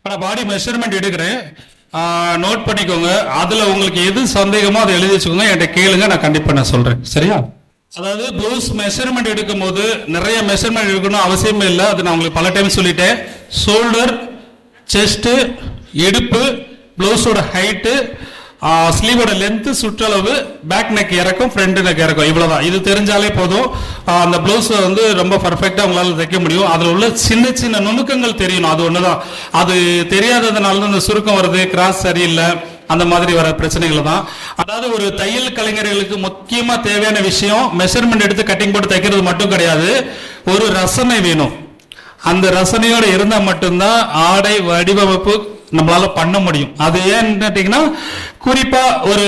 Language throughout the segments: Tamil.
இப்போ நான் பாடி மெஷர்மெண்ட் எடுக்கிறேன். நோட் பண்ணிக்கோங்க. அதில் உங்களுக்கு எது சந்தேகமோ அதை எழுதி வச்சுக்கோங்க. என்கிட்ட கேளுங்க நான் கண்டிப்பாக நான் சொல்கிறேன் சரியா? அதாவது ப்ளவுஸ் மெஷர்மெண்ட் எடுக்கும்போது நிறைய மெஷர்மெண்ட் எடுக்கணும் அவசியமே இல்லை. அது நான் உங்களுக்கு பல டைம் சொல்லிட்டேன். ஷோல்டர் செஸ்ட்டு இடுப்பு ப்ளவுஸோட ஹைட்டு ஸ்லீவோட லென்த்து சுற்றளவு பேக் நெக் இறக்கும் ஃப்ரண்ட் நெக் இறக்கும். இவ்வளோதான் இது தெரிஞ்சாலே போதும். அந்த ப்ளவுஸ் வந்து ரொம்ப பர்ஃபெக்டாக உங்களால் தைக்க முடியும். அதில் உள்ள சின்ன சின்ன நுணுக்கங்கள் தெரியணும். அது ஒன்று தான் அது தெரியாததுனால தான் இந்த சுருக்கம் வருது. கிராஸ் சரியில்லை. அந்த மாதிரி வர பிரச்சனைகள் தான். அதாவது ஒரு தையல் கலைஞர்களுக்கு முக்கியமாக தேவையான விஷயம் மெஷர்மெண்ட் எடுத்து கட்டிங் போட்டு தைக்கிறது மட்டும் கிடையாது. ஒரு ரசனை வேணும். அந்த ரசனையோடு இருந்தால் மட்டும்தான் ஆடை வடிவமைப்பு நம்மளால பண்ண முடியும். அது ஏன்னு கேட்டீங்கன்னா குறிப்பா ஒரு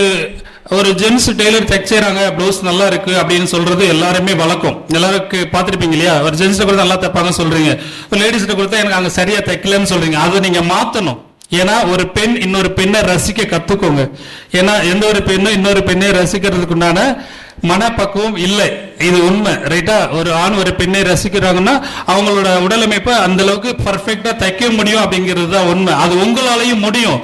ஒரு ஜென்ஸ் டெய்லர் தைச்சாங்க ப்ளவுஸ் நல்லா இருக்கு அப்படின்னு சொல்றது எல்லாருமே வழக்கம். எல்லாருக்கு பார்த்துருப்பீங்க இல்லையா? ஒரு ஜென்ஸ் கொடுத்தா நல்லா தைப்பாங்க சொல்றீங்க. லேடிஸ்கிட்ட கொடுத்தா எனக்கு அங்க சரியா தைக்கலன்னு சொல்றீங்க. அதை நீங்க மாத்தணும். ஏன்னா ஒரு பெண் இன்னொரு பெண்ணை ரசிக்க கத்துக்கோங்க. ஏன்னா எந்த ஒரு பெண்ணும் இன்னொரு பெண்ணை ரசிக்கிறதுக்கு உண்டான மனப்பக்குவம் இல்லை. இது உண்மை ரைட்டா ஒரு ஆண் ஒரு பெண்ணை ரசிக்கிறாங்கன்னா அவங்களோட உடலமைப்பை அந்த அளவுக்கு பர்ஃபெக்டா தைக்க முடியும் அப்படிங்கிறது தான் உண்மை. அது உங்களாலையும் முடியும்.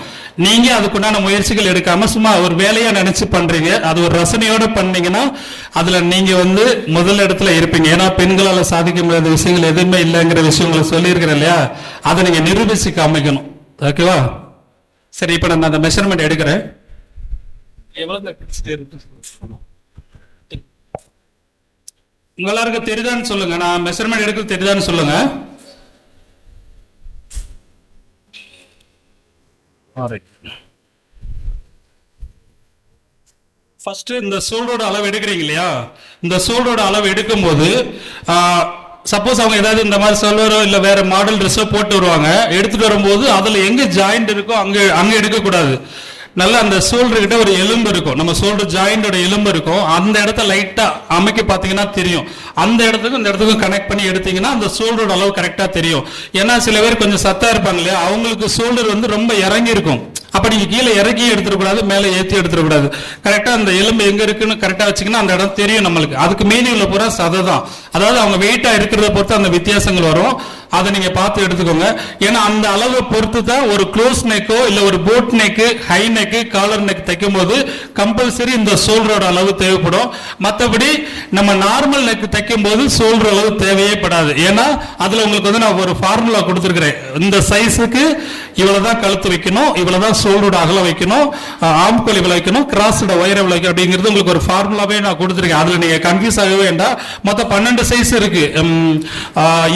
நீங்க அதுக்குண்டான முயற்சிகள் எடுக்காம சும்மா ஒரு வேலையா நினைச்சு பண்றீங்க. அது ஒரு ரசனையோட பண்ணீங்கன்னா அதுல நீங்க வந்து முதல் இடத்துல இருப்பீங்க. ஏன்னா பெண்களால சாதிக்க முடியாத விஷயங்கள் எதுவுமே இல்லைங்கிற விஷயங்களை சொல்லியிருக்கிறேன் இல்லையா? அதை நீங்க நிரூபிச்சு காமிக்கணும். ஓகேவா சரி இப்ப நான் அந்த மெஷர்மெண்ட் எடுக்கிறேன். எவ்வளவு உங்க எல்லாருக்கும் தெரியுதான்னு சொல்லுங்க. நான் மெஷர்மெண்ட் எடுக்கிறது தெரியுதான்னு சொல்லுங்க. ஃபர்ஸ்ட் இந்த சோல்டோட அளவு எடுக்கிறீங்க இல்லையா? இந்த சோல்டோட அளவு எடுக்கும் போது சப்போஸ் அவங்க ஏதாவது இந்த மாதிரி சொல்வரோ இல்ல வேற மாடல் ட்ரெஸ்ஸோ போட்டு வருவாங்க. எடுத்துட்டு வரும்போது அதுல எங்க ஜாயிண்ட் இருக்கோ அங்க அங்க எடுக்கக்கூடாது. நல்லா அந்த ஷோல்டர்கிட்ட ஒரு எலும்பு இருக்கும். நம்ம ஷோல்டர் ஜாயிண்டோட எலும்பு இருக்கும். அந்த இடத்த லைட்டா அமைக்க பாத்தீங்கன்னா தெரியும். அந்த இடத்துக்கும் இந்த இடத்துக்கும் கனெக்ட் பண்ணி எடுத்தீங்கன்னா அந்த ஷோல்டரோட அளவு கரெக்டா தெரியும். ஏன்னா சில பேர் கொஞ்சம் சத்தா இருப்பாங்க இல்லையா? அவங்களுக்கு ஷோல்டர் வந்து ரொம்ப இறங்கி இருக்கும் அப்ப நீங்க கீழே இறக்கி எடுத்துடக்கூடாது மேலே ஏத்தி எடுத்துடக்கூடாது. கரெக்டா அந்த எலும்பு எங்க இருக்குன்னு கரெக்டா வச்சுக்கன்னா அந்த இடம் தெரியும் நம்மளுக்கு. அதுக்கு மீறி உள்ள பூரா சதை தான். அதாவது அவங்க வெயிட்டா இருக்கிறத பொறுத்து அந்த வித்தியாசங்கள் வரும். அதை நீங்க பார்த்து எடுத்துக்கோங்க. ஏன்னா அந்த அளவை பொறுத்து தான் ஒரு க்ளோஸ் நெக்கோ இல்ல ஒரு boat neck high neck collar neck தைக்கும் போது கம்பல்சரி இந்த சோல்டரோட அளவு தேவைப்படும். மற்றபடி நம்ம நார்மல் நெக் தைக்கும் போது சோல்டர் அளவு தேவையே படாது. ஏன்னா அதுல உங்களுக்கு வந்து நான் ஒரு ஃபார்முலா கொடுத்துருக்கிறேன். இந்த சைஸுக்கு இவ்வளவுதான் கழுத்து வைக்கணும் இவ்வளவுதான் சோல்டரோட அகல வைக்கணும் ஆம்கோல் விளைக்கணும் கிராஸோட உயரம் இவ்வளவு அப்படிங்கிறது உங்களுக்கு ஒரு ஃபார்முலாவே நான் கொடுத்துருக்கேன். அதில் நீங்கள் கன்ஃபியூஸ் ஆகவே வேண்டாம். மொத்தம் பன்னெண்டு சைஸ் இருக்கு.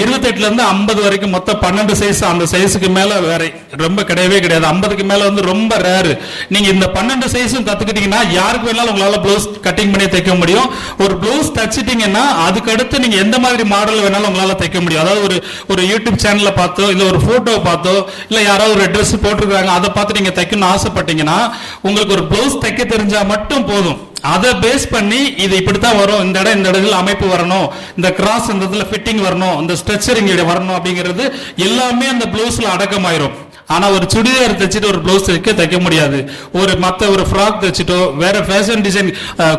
இருபத்தெட்டுலேருந்து ஐம்பது வரைக்கும் மொத்தம் பன்னெண்டு சைஸ் அந்த சைஸுக்கு மேலே வேற ரொம்ப கிடையவே கிடையாது. ஐம்பதுக்கு மேலே வந்து ரொம்ப ரேரு நீங்கள் இந்த பன்னெண்டு சைஸும் கற்றுக்கிட்டீங்கன்னா யாருக்கு வேணாலும் உங்களால் ப்ளவுஸ் கட்டிங் பண்ணி தைக்க முடியும். ஒரு ப்ளவுஸ் தைச்சிட்டிங்கன்னா அதுக்கடுத்து நீங்கள் எந்த மாதிரி மாடல் வேணாலும் உங்களால் தைக்க முடியும். அதாவது ஒரு ஒரு யூடியூப் சேனல்ல பார்த்தோ இல்லை ஒரு போட்டோ பார்த்தோ இல்லை யாராவது ஒரு ட்ரெஸ் போட்டிருக்காங்க அதை பார்த்து தைக்கணும்னு ஆசைப்பட்டீங்கன்னா உங்களுக்கு ஒரு ப்ளவுஸ் தைக்க தெரிஞ்சா மட்டும் போதும். அதை பேஸ் பண்ணி இது இப்படித்தான் வரும். இந்த இடம் இந்த இடத்துல அமைப்பு வரணும். இந்த கிராஸ் இந்த இடத்துல ஃபிட்டிங் வரணும். இந்த ஸ்ட்ரெச்சரிங் வரணும் அப்படிங்கிறது எல்லாமே அந்த ப்ளவுஸ்ல அடக்கமாயிரும். ஆனா ஒரு சுடிதார் தைச்சிட்டு ஒரு ப்ளவுஸ் தைக்க தைக்க முடியாது. ஒரு மத்த ஒரு ஃப்ராக் தைச்சிட்டோ வேற ஃபேஷன் டிசைன்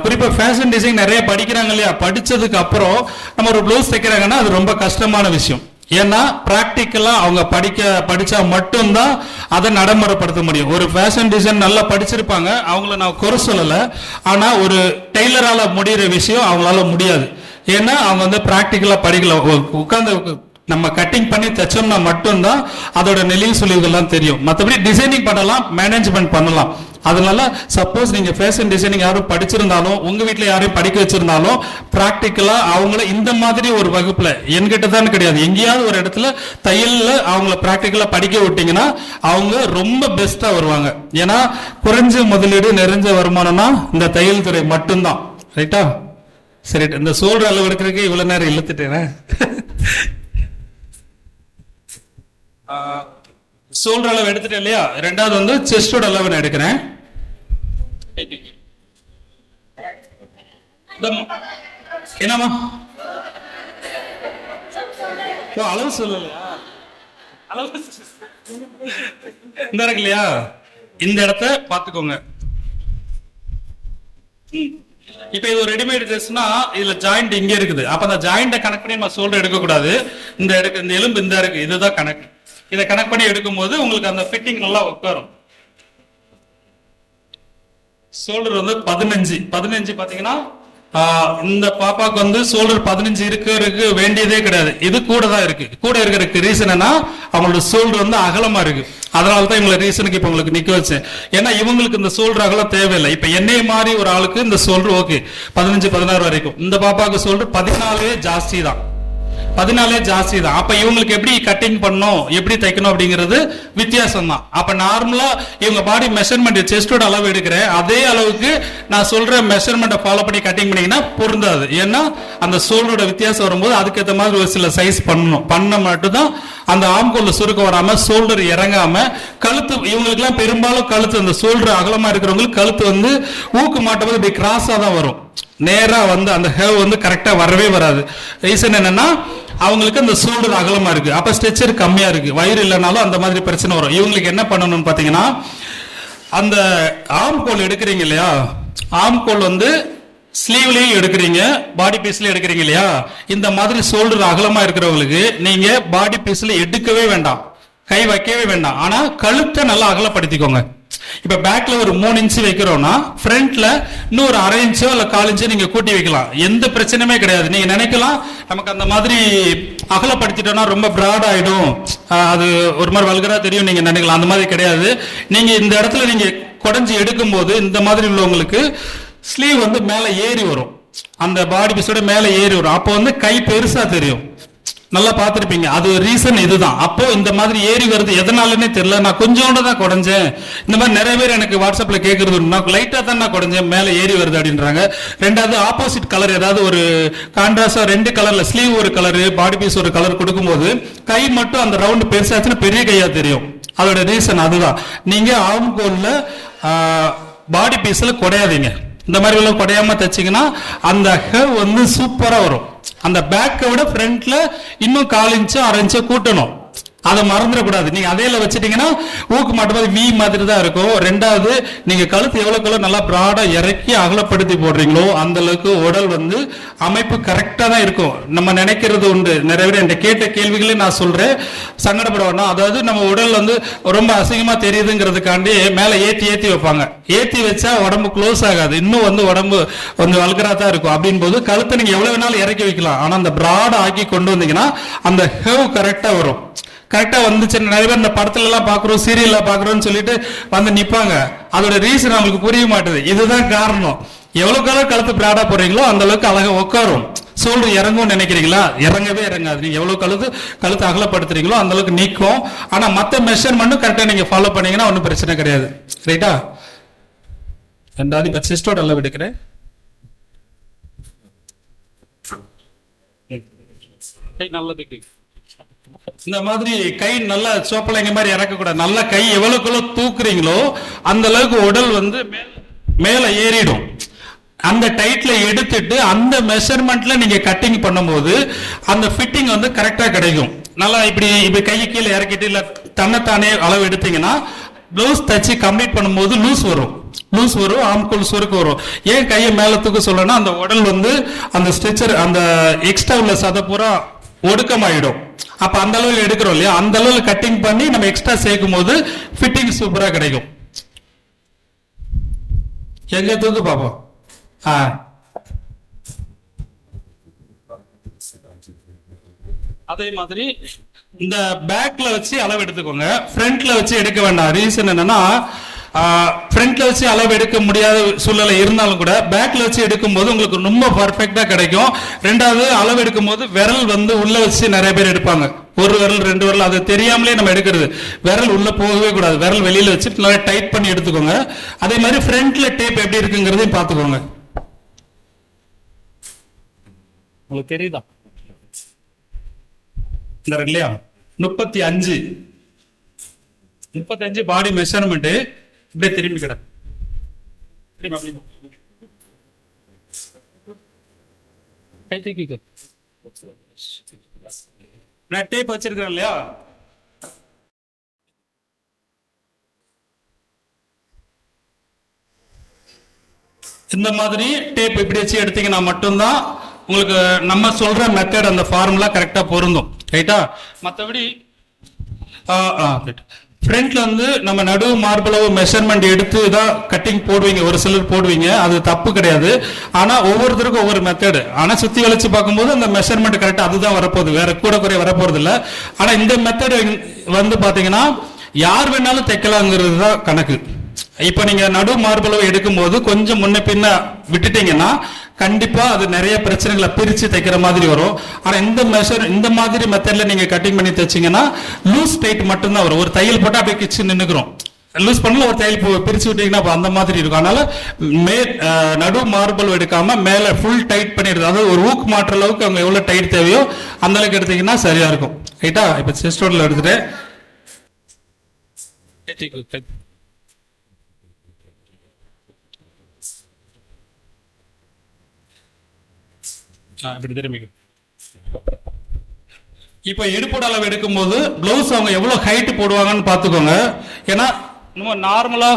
குறிப்பா ஃபேஷன் டிசைன் நிறைய படிக்கிறாங்க இல்லையா? படிச்சதுக்கு அப்புறம் நம்ம ஒரு ப்ளவுஸ் தைக்கிறாங்கன்னா அது ரொம்ப கஷ்டமான விஷயம். ஏன்னா ப்ராக்டிக்கலாக அவங்க படிக்க படிச்சா மட்டும்தான் அதை நடைமுறைப்படுத்த முடியும். ஒரு ஃபேஷன் டிசைன் நல்லா படிச்சிருப்பாங்க அவங்கள நான் குறை சொல்லலை. ஆனா ஒரு டெய்லரால முடிகிற விஷயம் அவங்களால முடியாது. ஏன்னா அவங்க வந்து ப்ராக்டிக்கலாக படிக்கல. உட்காந்து நம்ம கட்டிங் பண்ணி தைச்சோம்னா மட்டும்தான் அதோட நெளிவு சுழிவுகள்லாம் தெரியும். மற்றபடி டிசைனிங் பண்ணலாம் மேனேஜ்மெண்ட் பண்ணலாம். அதனால சப்போஸ் நீங்க ஃபேஷன் டிசைனிங் யாரும் படிச்சிருந்தாலும் உங்க வீட்ல யாரையும் படிக்க வச்சிருந்தாலும் பிராக்டிக்கலா அவங்கள இந்த மாதிரி ஒரு வகுப்புல என்கிட்ட தான் கிடையாது. எங்கேயாவது ஒரு இடத்துல தையல்ல அவங்கள பிராக்டிக்கலா படிக்க விட்டீங்கன்னா அவங்க ரொம்ப பெஸ்டா வருவாங்க. ஏன்னா குறைஞ்ச முதலீடு நிறைஞ்ச வருமானம்னா இந்த தையல் துறை மட்டும்தான். ரைட்டா சரி இந்த சோல்ற அளவு எடுக்கிறதுக்கு இவ்வளவு நேரம் இழுத்துட்டேனே. சோல்டர் அளவு எடுத்துட்டேன் இல்லையா? ரெண்டாவது வந்து செஸ்டோட அளவு நான் எடுக்கிறேன். என்னமா என்னம்மா? ஓ அளவு சொல்லலையா? அளவு இந்த இருக்கு இல்லையா இந்த இடத்த பாத்துக்கோங்க இப்ப இது ஒரு ரெடிமேட் ட்ரெஸ்னா இதுல ஜாயிண்ட் இங்க இருக்குது. அப்ப அந்த ஜாயிண்ட கனெக்ட் பண்ணி நம்ம சோல்டர் எடுக்க கூடாது இந்த எடுக்க இந்த எலும்பு இந்த இருக்கு. இதுதான் கனெக்ட் இதை கனெக்ட் பண்ணி எடுக்கும்போது உங்களுக்கு அந்த ஃபிட்டிங் நல்லா உட்காரும். ஷோல்டர் வந்து பதினஞ்சு. பதினஞ்சு பாத்தீங்கன்னா இந்த பாப்பாக்கு வந்து ஷோல்டர் பதினஞ்சு இருக்கிறதுக்கு வேண்டியதே கிடையாது. இது கூட தான் இருக்கு. கூட இருக்கிறதுக்கு ரீசன் என்ன அவங்களோட ஷோல்டர் வந்து அகலமா இருக்கு. அதனால தான் இவங்களை ரீசனுக்கு இப்போ உங்களுக்கு நிற்க வச்சேன். ஏன்னா இவங்களுக்கு இந்த சோல்டர் அகலம் தேவையில்லை. இப்போ என்னைய மாதிரி ஒரு ஆளுக்கு இந்த சோல்டர் ஓகே பதினஞ்சு பதினாறு வரைக்கும். இந்த பாப்பாவுக்கு சோல்டர் பதினாலே ஜாஸ்தி தான். பதினாலே ஜாஸ்தி தான். அப்போ இவங்களுக்கு எப்படி கட்டிங் பண்ணணும் எப்படி தைக்கணும் அப்படிங்கிறது வித்தியாசம் தான் அப்போ நார்மலாக இவங்க பாடி மெஷர்மெண்ட் செஸ்டோட அளவு எடுக்கிறேன். அதே அளவுக்கு நான் சொல்கிற மெஷர்மெண்ட்டை ஃபாலோ பண்ணி கட்டிங் பண்ணிங்கன்னா பொருந்தாது. ஏன்னா அந்த சோல்டரோட வித்தியாசம் வரும்போது அதுக்கேற்ற மாதிரி ஒரு சில சைஸ் பண்ணணும். பண்ண மட்டும்தான் அந்த ஆம்கோல்ல சுருக்கம் வராமல் சோல்டர் இறங்காமல் கழுத்து இவங்களுக்குலாம் பெரும்பாலும் கழுத்து அந்த சோல்டர் அகலமாக இருக்கிறவங்களுக்கு கழுத்து வந்து ஊக்கு மாட்டும் போது இப்படி கிராஸாக தான் வரும். நேராக வந்து அந்த ஹேவ் வந்து கரெக்டாக வரவே வராது. ரீசன் என்னன்னா அவங்களுக்கு அந்த ஷோல்டர் அகலமா இருக்கு. அப்ப ஸ்ட்ரெச்சர் கம்மியா இருக்கு. வயிறு இல்லைனாலும் அந்த மாதிரி பிரச்சனை வரும். இவங்களுக்கு என்ன பண்ணணும்னு பாத்தீங்கன்னா அந்த ஆம் கோல் எடுக்கிறீங்க இல்லையா? ஆம் கோல் வந்து ஸ்லீவ்லயும் எடுக்கிறீங்க பாடி பீஸ்லயும் எடுக்கிறீங்க இல்லையா? இந்த மாதிரி ஷோல்டர் அகலமா இருக்கிறவங்களுக்கு நீங்க பாடி பீஸ்ல எடுக்கவே வேண்டாம். கை வைக்கவே வேண்டாம். ஆனா கழுத்தை நல்லா அகலப்படுத்திக்கோங்க. இப்ப பேக்ல ஒரு மூணு இன்ச்சு வைக்கிறோம்னா ஃப்ரண்ட்ல இன்னும் ஒரு அரை இன்ச்சோ இல்ல கால் இன்ச்சோ நீங்க கூட்டி வைக்கலாம். எந்த பிரச்சனையுமே கிடையாது. நீங்க நினைக்கலாம் நமக்கு அந்த மாதிரி அகலப்படுத்திட்டோம்னா ரொம்ப பிராட் ஆயிடும். அது ஒரு மாதிரி வல்கரா தெரியும் நீங்க நினைக்கலாம். அந்த மாதிரி கிடையாது. நீங்க இந்த இடத்துல நீங்க குடஞ்சி எடுக்கும்போது இந்த மாதிரி உள்ளவங்களுக்கு ஸ்லீவ் வந்து மேல ஏறி வரும். அந்த பாடி பீஸோட மேல ஏறி வரும். அப்போ வந்து கை பெருசா தெரியும். நல்லா பார்த்துருப்பீங்க. அது ரீசன் இதுதான். அப்போ இந்த மாதிரி ஏறி வருது. எதனாலன்னே தெரியல. நான் கொஞ்சோண்டு தான் குடஞ்சேன். இந்த மாதிரி நிறைய பேர் எனக்கு வாட்ஸ்அப்ல கேட்கறது நான் லைட்டாக தான் நான் குடஞ்சேன். மேலே ஏறி வருது அப்படின்றாங்க. ரெண்டாவது ஆப்போசிட் கலர் ஏதாவது ஒரு கான்ட்ராஸ்டாக ரெண்டு கலர்ல ஸ்லீவ் ஒரு கலர் பாடி பீஸ் ஒரு கலர் கொடுக்கும்போது கை மட்டும் அந்த ரவுண்டு பெருசாச்சுன்னா பெரிய கையா தெரியும். அதோட ரீசன் அதுதான். நீங்க ஆம்கோல்ல பாடி பீஸ்ல குடையாதீங்க. இந்த மாதிரி உள்ள குடையாம தைச்சிங்கன்னா அந்த ஹேவ் வந்து சூப்பராக வரும். அந்த பேக்கை விட ஃப்ரண்ட்ல இன்னும் கால் இன்ச்சு அரை கூட்டணும். அதை மறந்துடக்கூடாது. நீங்க அதையில வச்சிட்டீங்கன்னா ஊக்கு மாட்டும்போது வி மாதிரி தான் இருக்கும். ரெண்டாவது நீங்க கழுத்து எவ்வளோக்கு எவ்வளவு நல்லா ப்ராடா இறக்கி அகலப்படுத்தி போடுறீங்களோ அந்த அளவுக்கு உடல் வந்து அமைப்பு கரெக்டா தான் இருக்கும். நம்ம நினைக்கிறது உண்டு. நிறைய பேர் என்கிட்ட கேட்ட கேள்விகளையும் நான் சொல்றேன். சங்கடப்பட வேணும் அதாவது நம்ம உடல் வந்து ரொம்ப அசிங்கமா தெரியுதுங்கிறதுக்காண்டி மேல ஏத்தி ஏத்தி வைப்பாங்க. ஏத்தி வச்சா உடம்பு க்ளோஸ் ஆகாது. இன்னும் வந்து உடம்பு கொஞ்சம் வல்கரா தான் இருக்கும். அப்படின் போது கழுத்தை நீங்க எவ்வளவு வேணாலும் இறக்கி வைக்கலாம். ஆனா அந்த ப்ராடா ஆக்கி கொண்டு வந்தீங்கன்னா அந்த ஹெவ் கரெக்டா வரும். கரெக்டாக வந்துச்சு. நிறைய பேர் இந்த படத்துலலாம் பார்க்குறோம் சீரியலில் பார்க்குறோம்னு சொல்லிட்டு வந்து நிற்பாங்க அதோட ரீசன் அவங்களுக்கு புரிய மாட்டுது. இதுதான் காரணம். எவ்வளோ அளவு கழுத்து பிராடா போகிறீங்களோ அந்த அளவுக்கு உட்காரும். சோல்டு இறங்கும்னு நினைக்கிறீங்களா? இறங்கவே இறங்காது. நீங்கள் எவ்வளோ கழுத்து கழுத்து அகலப்படுத்துறீங்களோ அந்த அளவுக்கு நீக்கும். மற்ற மத்த மெஷர்மெண்ட்டும் கரெக்டாக நீங்கள் ஃபாலோ பண்ணீங்கன்னா ஒன்றும் பிரச்சனை கிடையாது. ரைட்டா ரெண்டாவது இப்போ சிஸ்டோட அளவு எடுக்கிறேன். நல்லது இந்த மாதிரி கை நல்லா சோப்பலைங்க மாதிரி இறக்கக்கூடாது. நல்லா கை எவ்வளோக்குள்ள தூக்குறீங்களோ அந்த அளவுக்கு உடல் வந்து மேலே ஏறிடும். அந்த டைட்ல எடுத்துட்டு அந்த மெஷர்மெண்ட்ல நீங்க கட்டிங் பண்ணும்போது அந்த ஃபிட்டிங் வந்து கரெக்டா கிடைக்கும். நல்லா இப்படி இப்படி கை கீழே இறக்கிட்டு இல்ல தன்னைத்தானே அளவு எடுத்தீங்கன்னா ப்ளவுஸ் தச்சு கம்ப்ளீட் பண்ணும்போது லூஸ் வரும். லூஸ் வரும் ஆம்கோல் சுருக்கு வரும். ஏன் கையை மேலே தூக்க சொல்லணும்னா அந்த உடல் வந்து அந்த ஸ்ட்ரெச்சர் அந்த எக்ஸ்ட்ரா உள்ள சதை பூரா ஒடுக்கமாயிடும். அப்ப அந்த அளவில் எடுக்கிறோம் இல்லையா? அந்த அளவில் கட்டிங் பண்ணி நம்ம எக்ஸ்ட்ரா சேர்க்கும் போது ஃபிட்டிங் சூப்பரா கிடைக்கும். எங்க தூக்கு பாப்போம்? ஆ. அதே மாதிரி இந்த பேக்ல வச்சு அளவு எடுத்துக்கோங்க. ஃப்ரண்ட்ல வச்சு எடுக்க வேண்டாம். ரீசன் என்னன்னா ஃப்ரண்ட்ல வச்சு அளவு எடுக்க முடியாத சூழ்நிலை இருந்தாலும் கூட பேக்ல வச்சு எடுக்கும் போது உங்களுக்கு ரொம்ப பர்ஃபெக்டா கிடைக்கும். ரெண்டாவது அளவு எடுக்கும்போது விரல் வந்து உள்ள வச்சு நிறைய பேர் எடுப்பாங்க. ஒரு விரல் ரெண்டு விரல் அது தெரியாமலே நம்ம எடுக்கிறது. விரல் உள்ள போகவே கூடாது. விரல் வெளியில வச்சு நல்லா டைட் பண்ணி எடுத்துக்கோங்க. அதே மாதிரி ஃப்ரண்ட்ல டேப் எப்படி இருக்குங்கிறதையும் பார்த்துக்கோங்க. உங்களுக்கு தெரியுதா? இல்லையா முப்பத்தி அஞ்சு. முப்பத்தி அஞ்சு பாடி மெஷர்மெண்ட் இப்படியே திரும்பி கிட திரும்பி அப்படியே. கை தூக்கிக்கோ. நான் டேப் வச்சிருக்கிறேன் இல்லையா? இந்த மாதிரி டேப் இப்படி வச்சு எடுத்தீங்கன்னா மட்டும்தான் உங்களுக்கு நம்ம சொல்ற மெத்தட் அந்த ஃபார்முலா கரெக்டா பொருந்தும். ரைட்டா மற்றபடி ஃப்ரண்ட்ல வந்து நம்ம நடுவு மார்பளவு மெஷர்மெண்ட் எடுத்து தான் கட்டிங் போடுவீங்க ஒரு சிலர் போடுவீங்க அது தப்பு கிடையாது. ஆனா ஒவ்வொருத்தருக்கும் ஒவ்வொரு மெத்தடு ஆனா சுத்தி வளைச்சு பார்க்கும்போது அந்த மெஷர்மெண்ட் கரெக்டா அதுதான் வரப்போகுது. வேற கூட குறைய வரப்போறது இல்ல ஆனா இந்த மெத்தடு வந்து பாத்தீங்கன்னா யார் வேணாலும் தைக்கலாங்கிறது தான் கணக்கு. இப்ப நீங்க நடு மார்பளவு எடுக்கும்போது கொஞ்சம் முன்ன பின்ன விட்டுட்டீங்கன்னா கண்டிப்பா அது நிறைய பிரச்சனைகளை பிரிச்சு தைக்கிற மாதிரி வரும். ஆனா இந்த மெஷர் இந்த மாதிரி மெத்தட்ல நீங்க கட்டிங் பண்ணி தைச்சீங்கன்னா லூஸ் டைட் மட்டும்தான் வரும். ஒரு தையல் போட்டு அப்படியே கிச்சு நின்னுக்கிறோம். லூஸ் பண்ணல ஒரு தையல் போ- பிரிச்சு விட்டீங்கன்னா அப்ப அந்த மாதிரி இருக்கும். அதனால மே நடு மார்பல் எடுக்காம மேல ஃபுல் டைட் பண்ணிடுது அதாவது ஒரு ஊக்கு மாற்ற அளவுக்கு அவங்க எவ்வளவு டைட் தேவையோ அந்த அளவுக்கு எடுத்தீங்கன்னா சரியா இருக்கும். ரைட்டா இப்ப செஸ்டோட்ல எடுத்துட்டு. இப்படி திரும்பிக்க இப்போ இடுப்போட அளவு எடுக்கும்போது ப்ளவுஸ் அவங்க எவ்வளோ ஹைட்டு போடுவாங்கன்னு பார்த்துக்கோங்க. ஏன்னா நம்ம நார்மலா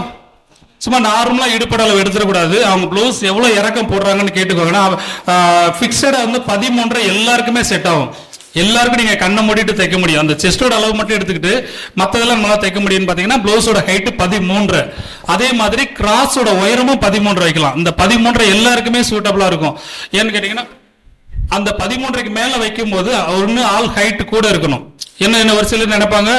சும்மா நார்மலாக இடுப்பட அளவு எடுத்துடக்கூடாது. அவங்க ப்ளவுஸ் எவ்வளோ இறக்கம் போடுறாங்கன்னு கேட்டுக்கோங்க. ஃபிக்ஸடாக வந்து பதிமூன்றரை எல்லாருக்குமே செட் ஆகும். எல்லாருக்கும் நீங்கள் கண்ணை மூடிட்டு தைக்க முடியும். அந்த செஸ்டோட அளவு மட்டும் எடுத்துக்கிட்டு மற்றதெல்லாம் நல்லா தைக்க முடியும்னு பார்த்தீங்கன்னா ப்ளவுஸோட ஹைட்டு பதிமூன்று. அதே மாதிரி கிராஸோட உயரமும் பதிமூன்று வைக்கலாம். இந்த பதிமூன்று எல்லாருக்குமே சூட்டபிளாக இருக்கும். ஏன்னு கேட்டிங்கன்னா அந்த பதிமூன்றைக்கு மேல வைக்கும்போது ஒன்று ஆள் ஹைட் கூட இருக்கணும். என்ன என்ன ஒரு சிலர் நினைப்பாங்க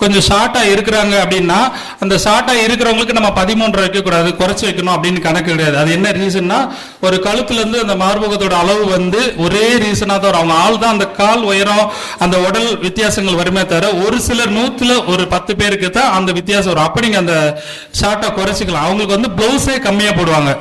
கொஞ்சம் ஷார்ட்டாக இருக்கிறாங்க அப்படின்னா அந்த ஷார்ட்டாக இருக்கிறவங்களுக்கு நம்ம பதிமூன்று வைக்கக்கூடாது குறைச்சி வைக்கணும் அப்படின்னு கணக்கு கிடையாது. அது என்ன ரீசன்னா ஒரு கழுத்துலேருந்து அந்த மார்பகத்தோட அளவு வந்து ஒரே ரீசனாக தான் வரும். அவங்க ஆள் தான் அந்த கால் உயரம் அந்த உடல் வித்தியாசங்கள் வருமே தவிர ஒரு சிலர் நூற்றில் ஒரு பத்து பேருக்கு தான் அந்த வித்தியாசம் வரும். அப்ப நீங்கள் அந்த ஷார்ட்டாக குறைச்சிக்கலாம். அவங்களுக்கு வந்து ப்ளவுஸே கம்மியாக போடுவாங்க.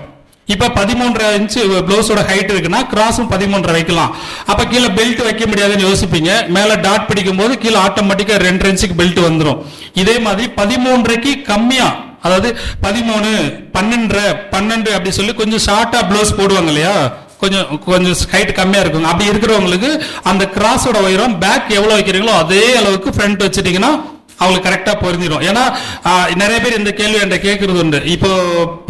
இப்போ பதிமூன்றரை இன்ச்சு ப்ளவுஸோட ஹைட் இருக்குன்னா கிராஸும் பதிமூன்றரை வைக்கலாம். அப்போ கீழே பெல்ட் வைக்க முடியாதுன்னு யோசிப்பீங்க. மேலே டாட் பிடிக்கும் போது கீழே ஆட்டோமேட்டிக்காக ரெண்டு இன்ச்சுக்கு பெல்ட் வந்துடும் இதே மாதிரி பதிமூன்றைக்கு கம்மியாக அதாவது பதிமூணு பன்னெண்டரை பன்னெண்டு அப்படி சொல்லி கொஞ்சம் ஷார்ட்டாக ப்ளவுஸ் போடுவாங்க இல்லையா? கொஞ்சம் கொஞ்சம் ஹைட் கம்மியாக இருக்கும் அப்படி இருக்கிறவங்களுக்கு அந்த கிராஸோட உயரம் பேக் எவ்வளோ வைக்கிறீங்களோ அதே அளவுக்கு ஃப்ரண்ட் வச்சுட்டிங்கன்னா அவங்களுக்கு கரெக்டாக பொருந்திடும் ஏன்னா நிறைய பேர் இந்த கேள்வி என்கிட்ட கேட்கறது உண்டு. இப்போ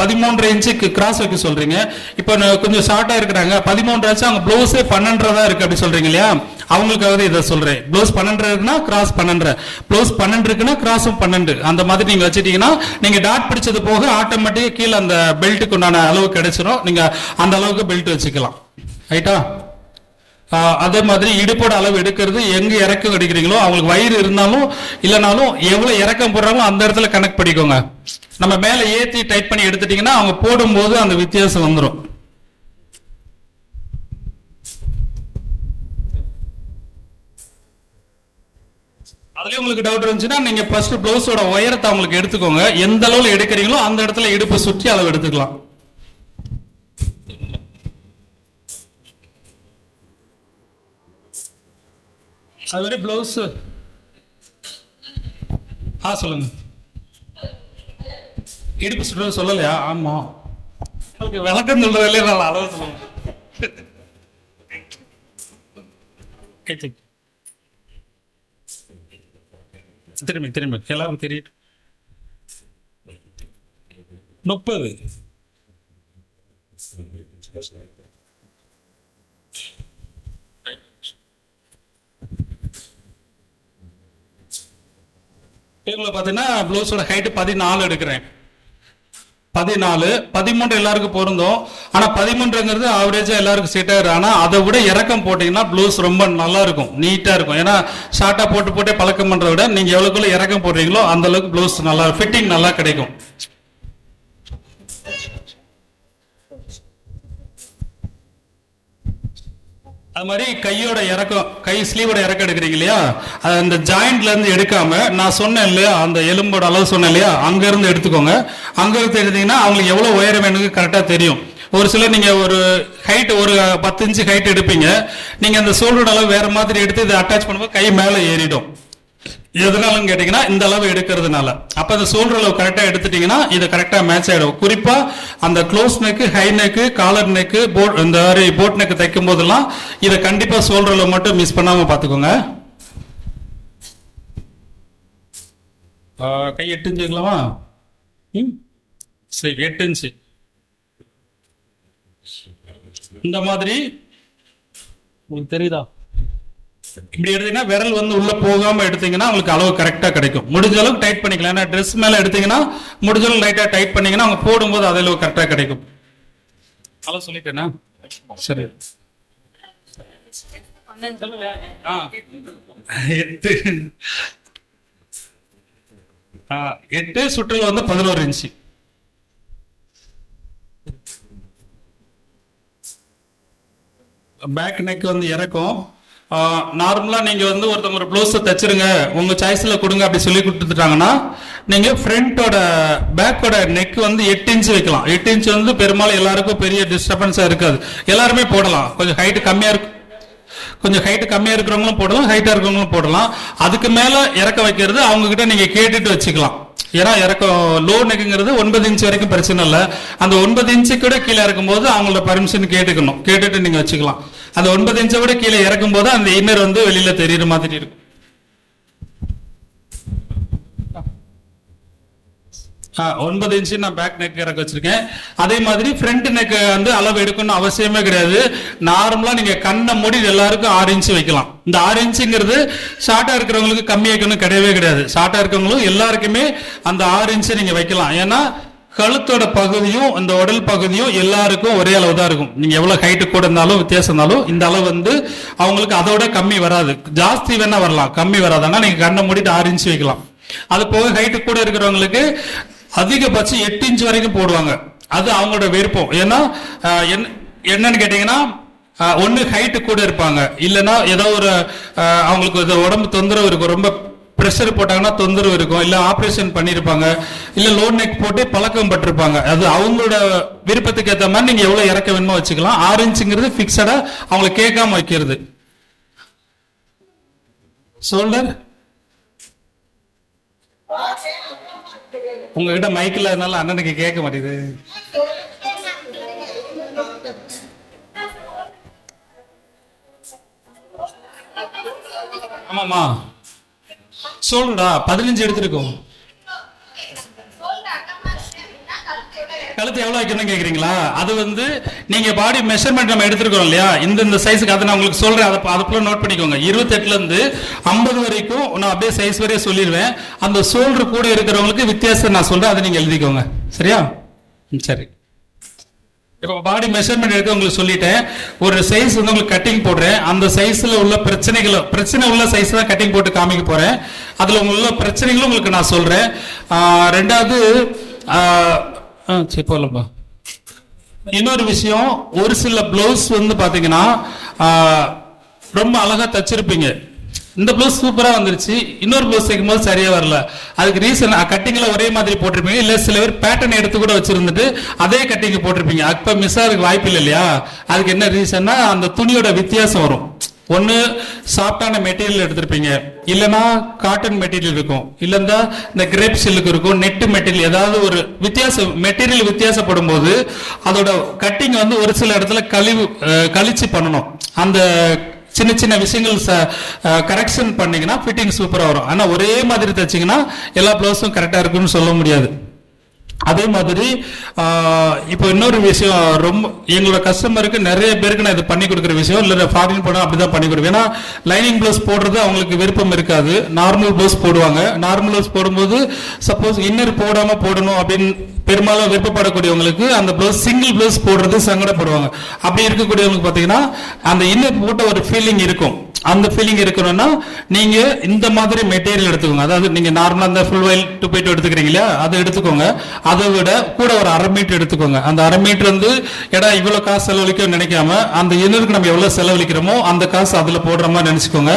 பதிமூன்று இன்ச்சுக்கு கிராஸ் வைக்க சொல்றீங்க. இப்போ நான் கொஞ்சம் ஷார்ட்டாக இருக்கிறாங்க. பதிமூன்றரை ஆச்சு அவங்க ப்ளவுஸே பன்னெண்டரை தான் இருக்கு அப்படி சொல்றீங்க இல்லையா? அவங்களுக்காக தான் இதை சொல்றேன். ப்ளவுஸ் பன்னெண்டரை இருக்குன்னா கிராஸ் பன்னெண்டரை. ப்ளவுஸ் பன்னெண்டு இருக்குன்னா கிராஸும் பன்னெண்டு. அந்த மாதிரி நீங்க வச்சுட்டீங்கன்னா நீங்க டாட் பிடிச்சது போக ஆட்டோமேட்டிக்காக கீழே அந்த பெல்ட்டுக்கு உண்டான அளவு கிடைச்சிரும். நீங்க அந்த அளவுக்கு பெல்ட் வச்சுக்கலாம். ரைட்டா அதே மாதிரி இடுப்போட அளவு எடுக்கிறது எங்க இறக்கம் எடுக்கிறீங்களோ அவங்களுக்கு வயிறு இருந்தாலும் இல்லைனாலும் எவ்வளவு இறக்கம் போடுறாங்களோ அந்த இடத்துல கணக்கு பண்ணிக்கோங்க. நம்ம மேல ஏத்தி டைட் பண்ணி எடுத்துட்டீங்கன்னா அவங்க போடும்போது அந்த வித்தியாசம் வந்துடும் அதுலேயே உங்களுக்கு டவுட் இருந்துச்சுன்னா நீங்க ஃபர்ஸ்ட் ப்ளவுஸோட உயரத்தை அவங்களுக்கு எடுத்துக்கோங்க. எந்த அளவுல எடுக்கிறீங்களோ அந்த இடத்துல இடுப்பு சுற்றி அளவு எடுத்துக்கலாம். அது மாதிரி ப்ளவுஸ் ஆ சொல்லுங்க. இடுப்பு சுற்று சொல்லலையா? ஆமா. உங்களுக்கு விளக்கம் சொல்றது இல்லையா? நான் அளவு சொல்லுங்க திரும்பி திரும்பி. எல்லாரும் தெரியும் முப்பது. இவங்களை பார்த்தீங்கன்னா ப்ளவுஸோட ஹைட் பதினாலு எடுக்கிறேன். பதினாலு பதிமூன்று எல்லாருக்கும் பொருந்தும். ஆனா பதிமூன்றுங்கிறது ஆவரேஜா எல்லாருக்கும் செட் ஆயிரும். ஆனா அதை விட இறக்கம் போட்டீங்கன்னா ப்ளவுஸ் ரொம்ப நல்லா இருக்கும். நீட்டா இருக்கும். ஏன்னா ஷார்ட்டா போட்டு போட்டே பழக்கம் பண்ணுறத விட நீங்கள் எவ்வளவுக்குள்ள இறக்கம் போடுறீங்களோ அந்த அளவுக்கு ப்ளவுஸ் நல்லா ஃபிட்டிங் நல்லா கிடைக்கும். அது மாதிரி கையோட இறக்கம் கை ஸ்லீவோட இறக்கம் எடுக்கிறீங்க இல்லையா? அது அந்த ஜாயிண்ட்லேருந்து எடுக்காம நான் சொன்னேன் இல்லையா அந்த எலும்போட அளவு சொன்னேன் இல்லையா அங்கேருந்து எடுத்துக்கோங்க. அங்கேருந்து எடுத்தீங்கன்னா அவங்களுக்கு எவ்வளோ உயரம் வேணுங்க கரெக்டாக தெரியும். ஒரு சிலர் நீங்கள் ஒரு ஹைட் ஒரு பத்து இன்ச்சு ஹைட் எடுப்பீங்க. நீங்கள் அந்த சோல்டோட அளவு வேறு மாதிரி எடுத்து இதை அட்டாச் பண்ணும்போது கை மேலே ஏறிடும். எதனாலன்னு கேட்டீங்கன்னா இந்த அளவு எடுக்கிறதுனால. அப்ப அந்த சோல்டர் அளவு கரெக்டா எடுத்துட்டீங்கன்னா இது கரெக்டா மேட்ச் ஆயிடும். குறிப்பா அந்த close neck high neck collar neck boat இந்த மாதிரி போட் நெக் தைக்கும் போதெல்லாம் இதை கண்டிப்பா சோல்டர் அளவு மட்டும் மிஸ் பண்ணாம பாத்துக்கோங்க ஆ, கை எட்டு இன்ச்சு வைக்கலாமா? ம். சரி எட்டு இன்ச்சு. இந்த மாதிரி உங்களுக்கு தெரியுதா? இப்படி எடுத்தீங்கன்னா விரல் வந்து உள்ள போகாம எடுத்தீங்கன்னா உங்களுக்கு அளவு கரெக்டா கிடைக்கும். முடிஞ்ச அளவுக்கு டைட் பண்ணிக்கலாம். ஏன்னா ட்ரெஸ் மேல எடுத்தீங்கன்னா முடிஞ்ச அளவுக்கு லைட்டா டைட் பண்ணீங்கன்னா அவங்க போடும்போது அதே அளவு கரெக்டா கிடைக்கும். அளவு சொல்லிட்டேனா? சரி. எட்டு. ஆ, எட்டு வந்து பதினோரு இன்ச்சு பேக் நெக் வந்து இறக்கும். நார்மலாக நீங்கள் வந்து ஒருத்தவங்க ஒரு ப்ளவுஸை தைச்சிருங்க. உங்கள் சாய்ஸில் கொடுங்க அப்படி சொல்லி கொடுத்துட்டாங்கன்னா நீங்கள் ஃப்ரண்ட்டோட பேக்கோட நெக் வந்து எட்டு இன்ச்சு வைக்கலாம். எட்டு இன்ச்சு வந்து பெரும்பாலும் எல்லாருக்கும் பெரிய டிஸ்டர்பன்ஸாக இருக்காது. எல்லாருமே போடலாம். கொஞ்சம் ஹைட்டு கம்மியாக இருக்கும் கொஞ்சம் ஹைட்டு கம்மியாக இருக்கிறவங்களும் போடலாம் ஹைட்டாக இருக்கிறவங்களும் போடலாம். அதுக்கு மேலே இறக்க வைக்கிறது அவங்கக்கிட்ட நீங்கள் கேட்டுட்டு வச்சுக்கலாம். ஏன்னா இறக்கம் லோ நெக்குங்கிறது ஒன்பது இன்ச்சு வரைக்கும் பிரச்சனை இல்லை. அந்த ஒன்பது இன்ச்சு கூட கீழே இறக்கும்போது அவங்களோட பர்மிஷன் கேட்டுக்கணும். கேட்டுட்டு நீங்கள் வச்சுக்கலாம். அந்த ஒன்பது இன்ச்சை விட கீழே இறக்கும் போது அந்த இன்னர் வந்து வெளியில தெரியுற மாதிரி இருக்கும். ஆ, ஒன்பது இன்ச்சு நான் பேக் நெக் இறக்க வச்சிருக்கேன். அதே மாதிரி ஃப்ரண்ட் நெக் வந்து அளவு எடுக்கணும்னு அவசியமே கிடையாது. நார்மலா நீங்க கண்ணை மூடி எல்லாருக்கும் ஆறு இன்ச்சு வைக்கலாம். இந்த ஆறு இன்ச்சுங்கிறது ஷார்ட்டா இருக்கிறவங்களுக்கு கம்மி வைக்கணும் கிடையவே கிடையாது. ஷார்ட்டா இருக்கவங்களும் எல்லாருக்குமே அந்த ஆறு இன்ச்சு நீங்க வைக்கலாம். ஏன்னா கழுத்தோட பகுதியும் இந்த உடல் பகுதியும் எல்லாருக்கும் ஒரே அளவு தான் இருக்கும். நீங்க எவ்வளவு ஹைட்டு கூட இருந்தாலும் வித்தியாசம் இருந்தாலும் இந்த அளவு வந்து அவங்களுக்கு அதோட கம்மி வராது. ஜாஸ்தி வேணா வரலாம். கம்மி வராது ஆனா நீங்க கண்ணை மூடிட்டு ஆறு இன்ச்சு வைக்கலாம். அது போக ஹைட்டு கூட இருக்கிறவங்களுக்கு அதிகபட்சம் எட்டு இன்ச் வரைக்கும் போடுவாங்க. அது அவங்களோட விருப்பம். ஏன்னா என்னன்னு கேட்டீங்கன்னா ஒன்று ஹைட்டு கூட இருப்பாங்க. இல்லைன்னா ஏதோ ஒரு அவங்களுக்கு இது உடம்பு தொந்தரவு இருக்கும் ரொம்ப ப்ரெஷர் போட்டாங்கன்னா தொந்தரவு இருக்கும். இல்லை ஆப்ரேஷன் பண்ணியிருப்பாங்க இல்லை லோ நெக் போட்டு பழக்கம் பட்டிருப்பாங்க. அது அவங்களோட விருப்பத்துக்கு ஏற்ற மாதிரி நீங்கள் எவ்வளோ இறக்க வேணுமோ வச்சுக்கலாம். ஆறு இன்ச்சுங்கிறது ஃபிக்ஸடாக அவங்களை கேட்காம வைக்கிறது. ஷோல்டர் உங்ககிட்ட மைக்கில் இல்லாதனால அண்ணனுக்கு கேட்க மாட்டேங்குது. ஆமாம்மா. சொல்லுடா பதினஞ்சு எடுத்திருக்கோம். கழுத்து எவ்வளோ வைக்கணும்னு கேட்குறீங்களா அது வந்து நீங்கள் பாடி மெஷர்மெண்ட் நம்ம எடுத்துருக்கோம் இல்லையா? இந்த இந்த சைஸுக்கு அதை நான் உங்களுக்கு சொல்கிறேன் அதை அதை போல நோட் பண்ணிக்கோங்க. இருபத்தெட்டுலேருந்து ஐம்பது வரைக்கும் நான் அப்படியே சைஸ் வரையும் சொல்லிடுவேன். அந்த சோல்டர் கூட இருக்கிறவங்களுக்கு வித்தியாசம் நான் சொல்கிறேன் அதை நீங்கள் எழுதிக்கோங்க. சரியா? ம், சரி. இப்போ பாடி மெஷர்மெண்ட் எடுக்க உங்களுக்கு சொல்லிட்டேன். ஒரு சைஸ் வந்து உங்களுக்கு கட்டிங் போடுறேன். அந்த சைஸ்ல உள்ள பிரச்சனைகளும் பிரச்சனை உள்ள சைஸ் தான் கட்டிங் போட்டு காமிக்க போறேன். அதுல உள்ள பிரச்சனைகளும் உங்களுக்கு நான் சொல்றேன். ரெண்டாவது ஆ, சரி போகலாம்ப்பா இன்னொரு விஷயம் ஒரு சில ப்ளவுஸ் வந்து பாத்தீங்கன்னா ரொம்ப அழகா தச்சிருப்பீங்க. இந்த ப்ளவுஸ் சூப்பராக வந்துருச்சு. இன்னொரு ப்ளவுஸ் தைக்கும்போது சரியாக வரல. அதுக்கு ரீசன் கட்டிங்ல ஒரே மாதிரி போட்டிருப்பீங்க. இல்லை சில பேர் பேட்டர்ன் எடுத்து கூட வச்சுருந்துட்டு அதே கட்டிங்கு போட்டிருப்பீங்க. அப்போ மிஸ் ஆகிறதுக்கு வாய்ப்பு இல்லை இல்லையா? அதுக்கு என்ன ரீசன்னா அந்த துணியோட வித்தியாசம் வரும். ஒன்று சாஃப்டான மெட்டீரியல் எடுத்திருப்பீங்க. இல்லைன்னா காட்டன் மெட்டீரியல் இருக்கும் இல்லன்னா இந்த கிரேப் சில்லுக்கு இருக்கும் நெட்டு மெட்டீரியல் ஏதாவது ஒரு வித்தியாசம் மெட்டீரியல் வித்தியாசப்படும் போது அதோட கட்டிங் வந்து ஒரு சில இடத்துல கழிவு கழிச்சு பண்ணணும். அந்த சின்ன சின்ன விஷயங்கள் கரெக்ஷன் பண்ணிங்கன்னா ஃபிட்டிங் சூப்பராக வரும். ஆனால் ஒரே மாதிரி தைச்சீங்கன்னா எல்லா பிளவுஸும் கரெக்டாக இருக்குன்னு சொல்ல முடியாது. அதே மாதிரி இப்போ இன்னொரு விஷயம் ரொம்ப எங்களோட கஸ்டமருக்கு நிறைய பேருக்கு நான் இது பண்ணி கொடுக்குற விஷயம் இல்லை ஃபாரின் போனால் அப்படிதான் பண்ணி கொடுப்பேன். ஏன்னா லைனிங் ப்ளவுஸ் போடுறது அவங்களுக்கு விருப்பம் இருக்காது. நார்மல் ப்ளவுஸ் போடுவாங்க. நார்மல் ப்ளவுஸ் போடும்போது சப்போஸ் இன்னர் போடாமல் போடணும் அப்படின்னு பெரும்பாலும் விருப்பப்படக்கூடியவங்களுக்கு அந்த ப்ளவுஸ் சிங்கிள் ப்ளவுஸ் போடுறது சங்கடப்படுவாங்க. அப்படி இருக்கக்கூடியவங்களுக்கு பார்த்தீங்கன்னா அந்த இன்னர் போட்ட ஒரு ஃபீலிங் இருக்கும். அந்த ஃபீலிங் இருக்கணும்னா நீங்க இந்த மாதிரி மெட்டீரியல் எடுத்துக்கோங்க. அதாவது நீங்க நார்மலா அந்த ஃபுல் வயல் டூ போயிட்டு எடுத்துக்கிறீங்க இல்லையா? அதை எடுத்துக்கோங்க. அதை விட கூட ஒரு அரை மீட்டர் எடுத்துக்கோங்க. அந்த அரை மீட்டர் வந்து எடா இவ்வளவு காசு செலவழிக்கும் நினைக்காம அந்த இன்னருக்கு நம்ம எவ்வளவு செலவழிக்கிறோமோ அந்த காசு அதுல போடுற மாதிரி நினைச்சுக்கோங்க.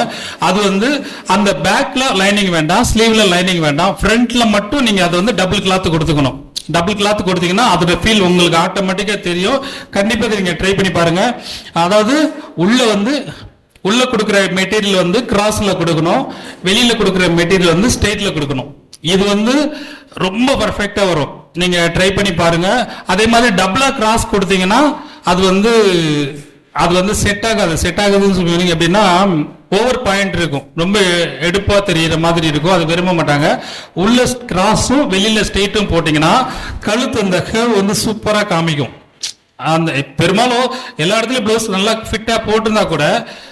அது வந்து அந்த பேக்ல லைனிங் வேண்டாம் ஸ்லீவ்ல லைனிங் வேண்டாம். ஃப்ரண்ட்ல மட்டும் நீங்க அதை வந்து டபுள் கிளாத் கொடுத்துக்கணும். டபுள் கிளாத் கொடுத்தீங்கன்னா அதோட ஃபீல் உங்களுக்கு ஆட்டோமேட்டிக்காக தெரியும். கண்டிப்பாக இதை ட்ரை பண்ணி பாருங்கள் அதாவது உள்ளே வந்து உள்ளே கொடுக்குற மெட்டீரியல் வந்து கிராஸில் கொடுக்கணும். வெளியில் கொடுக்குற மெட்டீரியல் வந்து ஸ்டேட்டில் கொடுக்கணும். இது வந்து ரொம்ப பர்ஃபெக்டாக வரும். நீங்கள் ட்ரை பண்ணி பாருங்கள் அதே மாதிரி டபுளாக கிராஸ் கொடுத்தீங்கன்னா அது வந்து அது வந்து செட் ஆகாது. செட் ஆகுதுன்னு சொல்லுவீங்க அப்படின்னா ஓவர் பாயிண்ட் இருக்கும். ரொம்ப எடுப்பா தெரியிற மாதிரி இருக்கும். அது விரும்ப மாட்டாங்க. உள்ள கிராஸும் வெளியில ஸ்ட்ரெயிட்டும் போட்டீங்கன்னா கழுத்து அந்த ஹேவ் வந்து சூப்பரா காமிக்கும். அந்த பெரும்பாலும் எல்லா இடத்துலயும் ப்ளவுஸ் நல்லா ஃபிட்டா போட்டிருந்தா கூட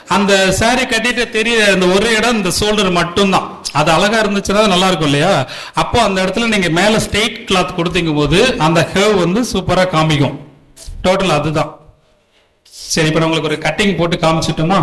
அந்த சாரி கட்டிட்டு தெரிய அந்த ஒரு இடம் இந்த ஷோல்டர் மட்டும்தான். அது அழகா இருந்துச்சுன்னா நல்லா இருக்கும் இல்லையா? அப்போ அந்த இடத்துல நீங்க மேல ஸ்ட்ரெயிட் கிளாத் கொடுத்தீங்க போது அந்த ஹேவ் வந்து சூப்பரா காமிக்கும். டோட்டல் அதுதான். சரி இப்போ நான் உங்களுக்கு ஒரு கட்டிங் போட்டு காமிச்சிட்டுமா?